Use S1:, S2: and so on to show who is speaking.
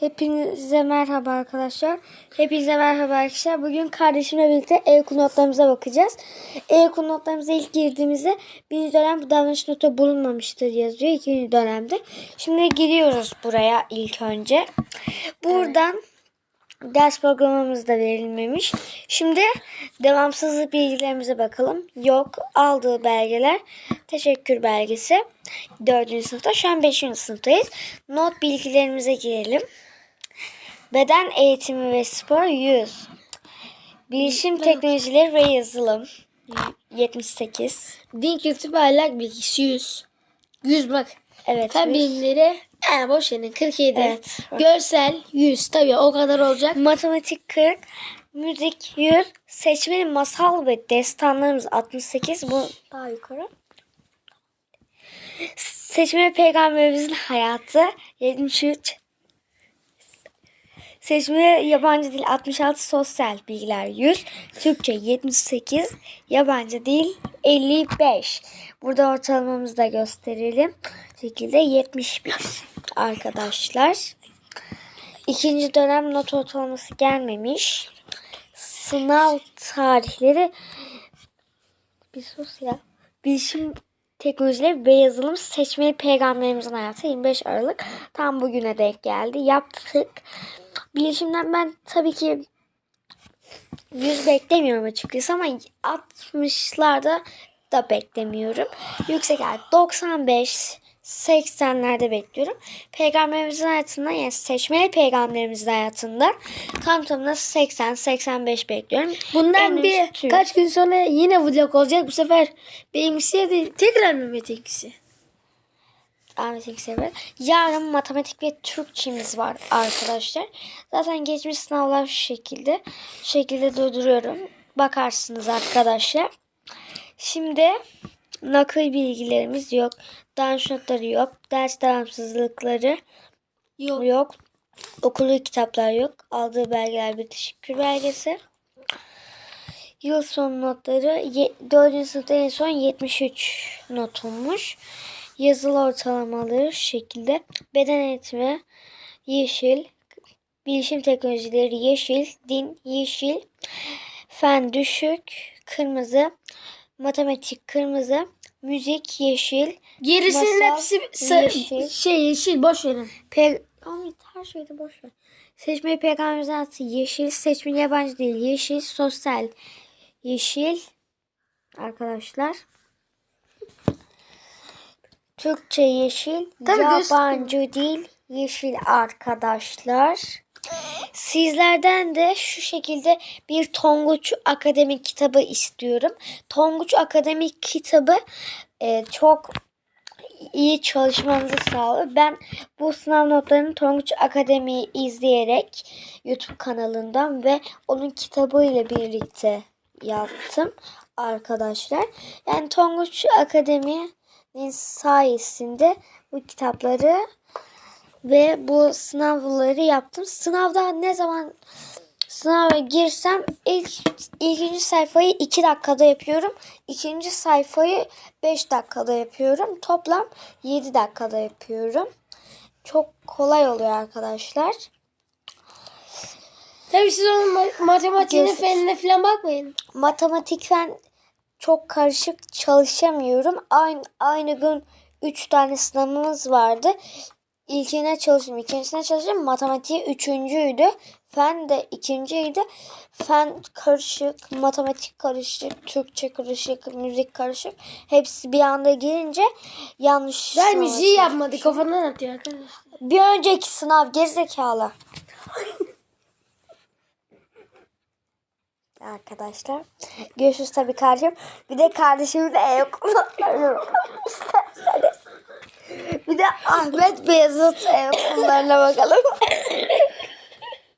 S1: Hepinize merhaba arkadaşlar. Hepinize merhaba arkadaşlar. Bugün kardeşimle birlikte e-okul notlarımıza bakacağız. E-okul notlarımıza ilk girdiğimizde birinci dönem bu davranış notu bulunmamıştır yazıyor. ikinci dönemde. Şimdi giriyoruz buraya ilk önce. Buradan ders programımız da verilmemiş. Şimdi devamsızlık bilgilerimize bakalım. Yok. Aldığı belgeler. Teşekkür belgesi. Dördüncü sınıfta. Şu an beşinci sınıftayız. Not bilgilerimize girelim. Beden eğitimi ve spor 100. Bilişim teknolojileri ve yazılım 78.
S2: Din kültür ve ahlak bilgisi 100. 100 bak.
S1: Evet.
S2: Fen
S1: 100.
S2: bilimleri he, boş yerin 47.
S1: Evet.
S2: Görsel 100 tabii o kadar olacak.
S1: Matematik 40, müzik 100, seçmeli masal ve destanlarımız 68. Bu daha yukarı. Seçmeli peygamberimizin hayatı 73. Seçmeli yabancı dil 66, sosyal bilgiler 100, Türkçe 78, yabancı dil 55. Burada ortalamamızı da gösterelim. Şekilde 71 arkadaşlar. İkinci dönem not ortalaması gelmemiş. Sınav tarihleri bir sus ya. Bilişim teknolojileri ve yazılım seçmeli peygamberimizin hayatı 25 Aralık tam bugüne denk geldi. Yaptık. Bilişimden ben tabii ki 100 beklemiyorum açıkçası ama 60'larda da beklemiyorum. Yüksek yani 95 80'lerde bekliyorum. Peygamberimizin hayatından yani seçmeli peygamberimizin hayatında tam tamına 80-85 bekliyorum.
S2: Bundan
S1: En
S2: bir
S1: üstü.
S2: kaç gün sonra yine vlog olacak. Bu sefer benimkisi de tekrar Mehmet'inkisi.
S1: Ahmet İksever. Yarın matematik ve Türkçemiz var arkadaşlar. Zaten geçmiş sınavlar şu şekilde. Şu şekilde durduruyorum. Bakarsınız arkadaşlar. Şimdi nakıl bilgilerimiz yok. Ders notları yok. Ders devamsızlıkları
S2: Yok.
S1: yok. Okulu kitaplar yok. Aldığı belgeler bir teşekkür belgesi. Yıl sonu notları 4. sınıfta en son 73 notummuş. Yazılı ortalamaları şu şekilde. Beden eğitimi yeşil. Bilişim teknolojileri yeşil. Din yeşil. Fen düşük. Kırmızı. Matematik kırmızı. Müzik yeşil.
S2: Gerisinin
S1: Masal,
S2: hepsi
S1: yeşil.
S2: şey yeşil boş verin.
S1: Pe Ahmet her şeyde boş ver. Seçmeli peygamberimizin adı yeşil. Seçmeli yabancı değil. Yeşil. Sosyal. Yeşil. Arkadaşlar. Türkçe yeşil.
S2: Tabii
S1: yabancı değil. Yeşil arkadaşlar. Sizlerden de şu şekilde bir Tonguç Akademik kitabı istiyorum. Tonguç Akademik kitabı e, çok iyi çalışmanızı sağlıyor. Ben bu sınav notlarını Tonguç Akademi'yi izleyerek YouTube kanalından ve onun kitabı ile birlikte yaptım arkadaşlar. Yani Tonguç Akademi'nin sayesinde bu kitapları ve bu sınavları yaptım. Sınavda ne zaman sınava girsem ilk ikinci sayfayı 2 dakikada yapıyorum. İkinci sayfayı 5 dakikada yapıyorum. Toplam 7 dakikada yapıyorum. Çok kolay oluyor arkadaşlar.
S2: Tabii siz onun ma- matematiğine fenine falan bakmayın.
S1: Matematikten çok karışık çalışamıyorum. Aynı aynı gün 3 tane sınavımız vardı. İlkine çalıştım, ikincisine çalıştım. Matematiği üçüncüydü. Fen de ikinciydi. Fen karışık, matematik karışık, Türkçe karışık, müzik karışık. Hepsi bir anda gelince yanlış. Sınava
S2: müziği yapmadı kafandan atıyor arkadaşlar.
S1: Bir önceki sınav gerizekalı. Arkadaşlar. Görüşürüz tabii kardeşim. Bir de kardeşimin de bakalım isterseniz. Bir de Ahmet Beyazıt e-okullarına bakalım.